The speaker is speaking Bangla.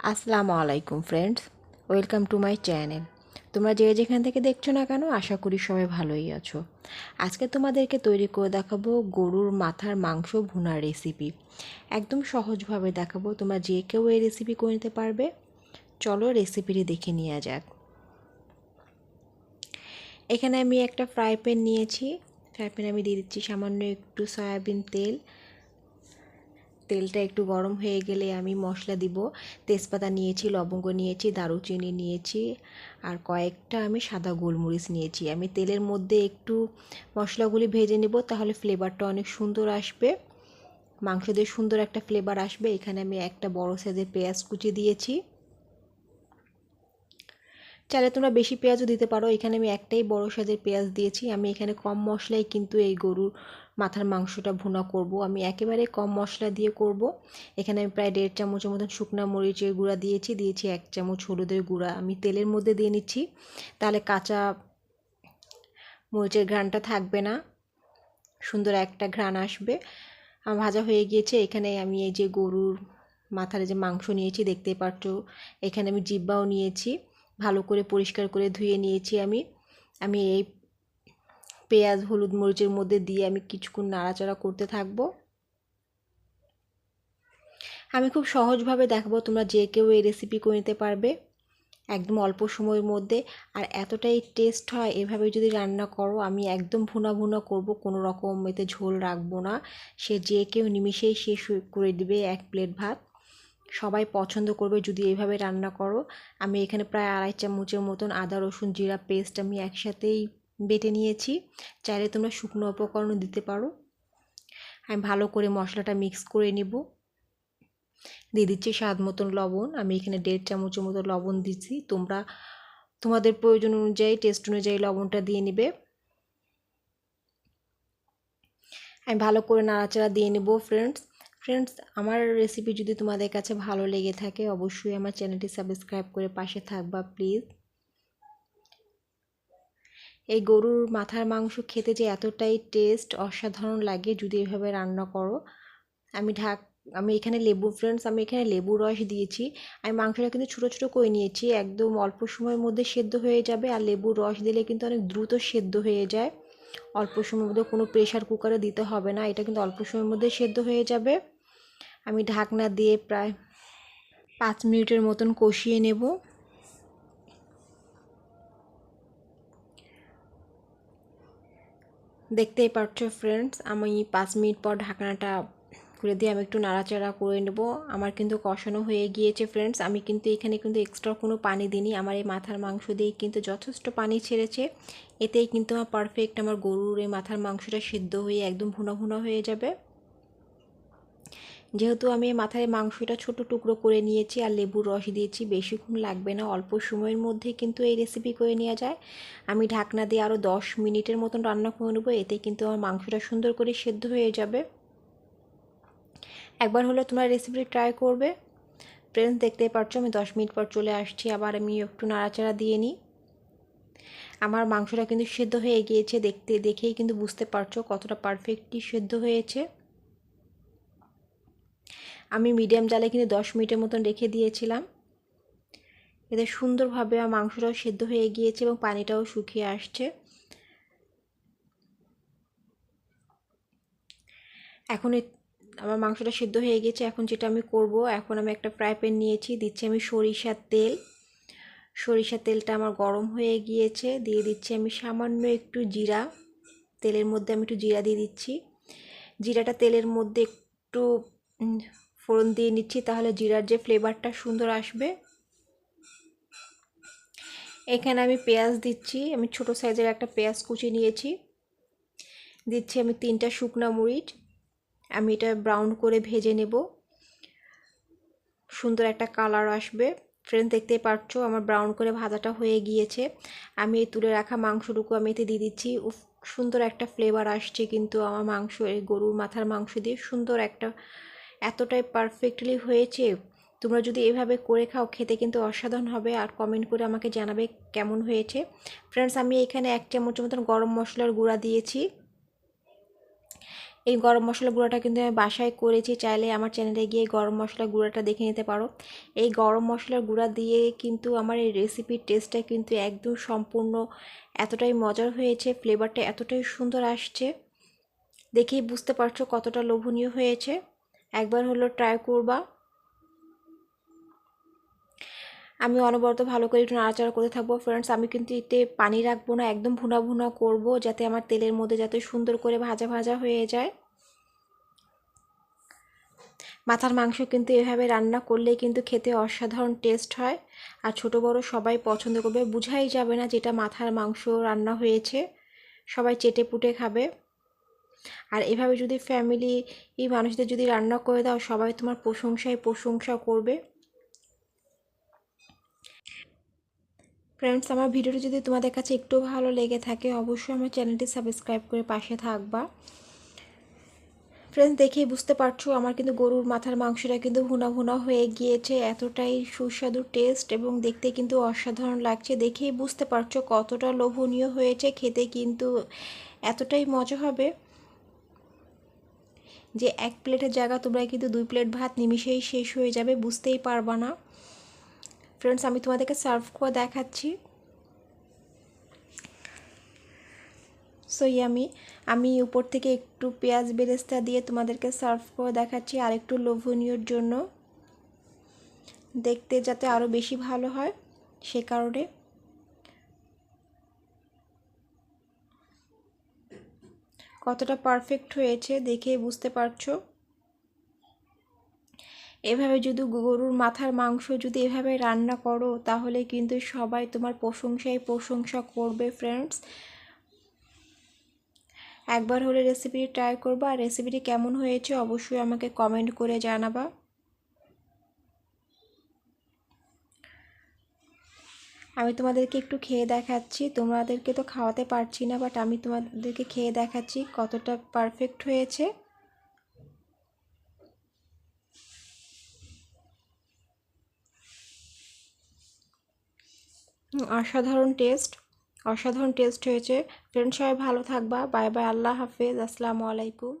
আসসালামু আলাইকুম friends welcome to my channel তোমরা যে যেখান থেকে দেখছ না কেন, আশা করি সবাই ভালোই আছো। আজকে তোমাদেরকে তৈরি করে দেখাবো গরুর মাথার মাংস ভুনার রেসিপি একদম সহজভাবে দেখাবো তোমরা যে কেউ এই রেসিপি করে নিতে পারবে। চলো রেসিপিটি দেখে নেওয়া যাক। এখানে আমি একটা ফ্রাই প্যান নিয়েছি। ফ্রাই প্যানে আমি দিয়ে দিচ্ছি সামান্য একটু সয়াবিন তেল। তেলটা একটু গরম হয়ে গেলে আমি মশলা দিব। তেজপাতা নিয়েছি, লবঙ্গ নিয়েছি, দারুচিনি নিয়েছি আর কয়েকটা আমি সাদা গোলমরিচ নিয়েছি। আমি তেলের মধ্যে একটু মশলাগুলি ভেজে নেব তাহলে ফ্লেভারটা অনেক সুন্দর আসবে। মাংস দিয়ে সুন্দর একটা ফ্লেভার আসবে। এখানে আমি একটা বড় সাইজের পেঁয়াজ কুচি দিয়েছি। চাইলে তোমরা বেশি পেঁয়াজও দিতে পারো। এখানে আমি একটাই বড় সাইজের পেঁয়াজ দিয়েছি। আমি এখানে কম মশলায় কিন্তু এই গরুর মাথার মাংসটা ভুনা করব। আমি একেবারে কম মশলা দিয়ে করব। এখানে আমি প্রায় দেড় চামচের মতন শুকনো মরিচের গুঁড়া দিয়েছি। দিয়েছি এক চামচ হলুদের গুঁড়া। আমি তেলের মধ্যে দিয়ে নিচ্ছি। তাহলে কাঁচা মরিচের ঘ্রাণটা থাকবে না। সুন্দর একটা ঘ্রাণ আসবে। ভাজা হয়ে গিয়েছে। এখানে আমি এই যে গরুর মাথার যে মাংস নিয়েছি দেখতে পাচ্ছ। এখানে আমি জিব্বাও নিয়েছি। ভালো করে পরিষ্কার করে ধুয়ে নিয়েছি আমি। আমি এই পেঁয়াজ, হলুদ মরিচের মধ্যে দিয়ে আমি কিছুক্ষণ নাড়াচাড়া করতে থাকব। আমি খুব সহজভাবে দেখাবো তোমরা যে কেউ এই রেসিপি করে নিতে পারবে একদম অল্প সময়ের মধ্যে। আর এতটাই টেস্ট হয় এভাবে যদি রান্না করো, আমি একদম ভুনা ভুনা করব, কোনো রকম এতে ঝোল রাখব না। সে যে কেউ নিমিশেই শেষ করে দিবে এক প্লেট ভাত। সবাই পছন্দ করবে যদি এইভাবে রান্না করো। আমি এখানে প্রায় আড়াই চামচের মতন আদা, রসুন, জিরা পেস্ট আমি একসাথেই বেটে নিয়েছি। চাইলে তোমরা শুকনো উপকরণও দিতে পারো। আমি ভালো করে মশলাটা মিক্স করে নেব। দিয়ে দিচ্ছি স্বাদ মতন লবণ। আমি এখানে দেড় চামচের মতো লবণ দিচ্ছি। তোমরা, তোমাদের প্রয়োজন অনুযায়ী টেস্ট অনুযায়ী লবণটা দিয়ে নেবে। আমি ভালো করে নাড়াচাড়া দিয়ে নেব ফ্রেন্ডস ফ্রেন্ডস আমার রেসিপি যদি তোমাদের কাছে ভালো লেগে থাকে, অবশ্যই আমার চ্যানেলটি সাবস্ক্রাইব করে পাশে থাকবা প্লিজ এই গরুর মাথার মাংস খেতে যে এতটাই টেস্ট অসাধারণ লাগে যদি এভাবে রান্না করো। আমি ঢাক, আমি এখানে লেবু ফ্রেন্ডস আমি এখানে লেবু রস দিয়েছি। আমি মাংসটা কিন্তু ছোটো ছোটো করে নিয়েছি, একদম অল্প সময়ের মধ্যে সেদ্ধ হয়ে যাবে। আর লেবুর রস দিলে কিন্তু অনেক দ্রুত সেদ্ধ হয়ে যায়। অল্প সময়ের মধ্যে কোনো প্রেশার কুকারে দিতে হবে না, এটা কিন্তু অল্প সময়ের মধ্যে সেদ্ধ হয়ে যাবে। আমি ঢাকনা দিয়ে প্রায় পাঁচ মিনিটের মতন কষিয়ে নেব। দেখতেই পাচ্ছ ফ্রেন্ডস আমি পাঁচ মিনিট পর ঢাকনাটা খুলে দিয়ে আমি একটু নাড়াচাড়া করে নেব। আমার কিন্তু কষানো হয়ে গিয়েছে ফ্রেন্ডস আমি কিন্তু এখানে কিন্তু এক্সট্রা কোনো পানি দিইনি। আমার এই মাথার মাংস দিয়েই কিন্তু যথেষ্ট পানি ছেড়েছে। এতেই কিন্তু আমার পারফেক্ট আমার গরুর এই মাথার মাংসটা সিদ্ধ হয়ে একদম ভুনা ভুনা হয়ে যাবে। যেহেতু আমি মাথায় মাংসটা ছোট টুকরো করে নিয়েছি আর লেবুর রস দিয়েছি, বেশিক্ষণ লাগবে না, অল্প সময়ের মধ্যে কিন্তু এই রেসিপি করে নেওয়া যায়। আমি ঢাকনা দিয়ে আরও দশ মিনিটের মতন রান্না করে নেব, এতে কিন্তু আমার মাংসটা সুন্দর করে সেদ্ধ হয়ে যাবে। একবার হলে তোমার রেসিপি ট্রাই করবে। ফ্রেন্ডস দেখতেই পারছ আমি দশ মিনিট পর চলে আসছি, আবার আমি একটু নাড়াচাড়া দিয়ে নিই। আমার মাংসটা কিন্তু সেদ্ধ হয়ে গিয়েছে, দেখতে, দেখেই কিন্তু বুঝতে পারছ কতটা পারফেক্টলি সেদ্ধ হয়েছে। আমি মিডিয়াম জালে কিন্তু দশ মিনিটের মতন রেখে দিয়েছিলাম। এতে সুন্দরভাবে আমার মাংসটাও সেদ্ধ হয়ে গিয়েছে এবং পানিটাও শুকিয়ে আসছে। এখন আমার মাংসটা সেদ্ধ হয়ে গেছে। এখন যেটা আমি করব, এখন আমি একটা ফ্রাই প্যান নিয়েছি। দিচ্ছি আমি সরিষার তেল। সরিষার তেলটা আমার গরম হয়ে গিয়েছে। দিয়ে দিচ্ছি আমি সামান্য একটু জিরা। তেলের মধ্যে আমি একটু জিরা দিয়ে দিচ্ছি। জিরাটা তেলের মধ্যে একটু ফোড়ন দিয়ে নিচ্ছি, তাহলে জিরার যে ফ্লেভারটা সুন্দর আসবে। এখানে আমি পেঁয়াজ দিচ্ছি, আমি ছোট সাইজের একটা পেঁয়াজ কুচি নিয়েছি। দিচ্ছি আমি তিনটা শুকনা মরিচ, আমি এটা ব্রাউন করে ভেজে নেব। সুন্দর একটা কালার আসবে। ফ্রেন্ড দেখতেই পাচ্ছো আমার ব্রাউন করে ভাজাটা হয়ে গিয়েছে। আমি এই তুলে রাখা মাংসটুকু আমি এতে দিয়ে দিচ্ছি। সুন্দর একটা ফ্লেভার আসছে কিন্তু আমার মাংস, এই গরুর মাথার মাংস দিয়ে সুন্দর একটা এতটাই পারফেক্টলি হয়েছে। তোমরা যদি এভাবে করে খাও, খেতে কিন্তু অসাধারণ হবে। আর কমেন্ট করে আমাকে জানাবে কেমন হয়েছে। ফ্রেন্ডস আমি এখানে এক চামচ মতন গরম মশলার গুঁড়া দিয়েছি। এই গরম মশলা গুঁড়াটা কিন্তু আমি বাসায় করেছি। চাইলে আমার চ্যানেলে গিয়ে গরম মশলা গুঁড়াটা দেখে নিতে পারো। এই গরম মশলার গুঁড়া দিয়ে কিন্তু আমার এই রেসিপির টেস্টটা কিন্তু একদম সম্পূর্ণ এতটাই মজার হয়েছে। ফ্লেভারটা এতটাই সুন্দর আসছে। দেখেই বুঝতে পারছ কতটা লোভনীয় হয়েছে। একবার হলো ট্রাই করবা। আমি অনবরত ভালো করে একটু নাড়াচাড়া করতে থাকব। ফ্রেন্ডস আমি কিন্তু এতে পানি রাখব না, একদম ভুনা ভুনা করব, যাতে আমার তেলের মধ্যে যাতে সুন্দর করে ভাজা ভাজা হয়ে যায়। মাথার মাংস কিন্তু এভাবে রান্না করলে কিন্তু খেতে অসাধারণ টেস্ট হয়। আর ছোট বড় সবাই পছন্দ করবে, বুঝাই যাবে না যেটা মাথার মাংস রান্না হয়েছে। সবাই চেটে পুটে খাবে। আর এভাবে যদি ফ্যামিলি এই মানুষদের যদি রান্না করে দাও, সবাই তোমার প্রশংসায় প্রশংসা করবে। ফ্রেন্ডস আমার ভিডিওটি যদি তোমাদের কাছে একটু ভালো লেগে থাকে, অবশ্যই আমার চ্যানেলটি সাবস্ক্রাইব করে পাশে থাকবা। ফ্রেন্ডস দেখেই বুঝতে পারছ, আমার কিন্তু গরুর মাথার মাংসটা কিন্তু ভুনা ভুনা হয়ে গিয়েছে। এতটাই সুস্বাদু টেস্ট এবং দেখতে কিন্তু অসাধারণ লাগছে। দেখেই বুঝতে পারছ কতটা লোভনীয় হয়েছে, খেতে কিন্তু এতটাই মজা হবে। যে এক প্লেটের জায়গা তোমরা কিন্তু দুই প্লেট ভাত নিমিশেই শেষ হয়ে যাবে, বুঝতেই পারবা না। ফ্রেন্ডস আমি তোমাদেরকে সার্ভ করে দেখাচ্ছি। সো আমি আমি উপর থেকে একটু পেঁয়াজ বেরেস্তা দিয়ে তোমাদেরকে সার্ভ করে দেখাচ্ছি আর একটু লোভনীয়র জন্য। দেখতে যাতে আরও বেশি ভালো হয় সে কারণে। কতটা পারফেক্ট হয়েছে দেখে বুঝতে পারছ? এভাবে যদি গরুর মাথার মাংস যদি এভাবে রান্না করো, তাহলে কিন্তু সবাই তোমার প্রশংসায় প্রশংসা করবে ফ্রেন্ডস একবার হলে রেসিপিটি ট্রাই করবা, আর রেসিপিটি কেমন হয়েছে অবশ্যই আমাকে কমেন্ট করে জানাবা। আমি তোমাদেরকে একটু খেয়ে দেখাচ্ছি। তোমাদেরকে তো খাওয়াতে পারছি না বাট আমি তোমাদেরকে খেয়ে দেখাচ্ছি কতটা পারফেক্ট হয়েছে। অসাধারণ টেস্ট অসাধারণ টেস্ট হয়েছে। ফ্রেন্ড সবাই ভালো থাকবা। বাই বাই আল্লাহ হাফেজ। আসসালামু আলাইকুম।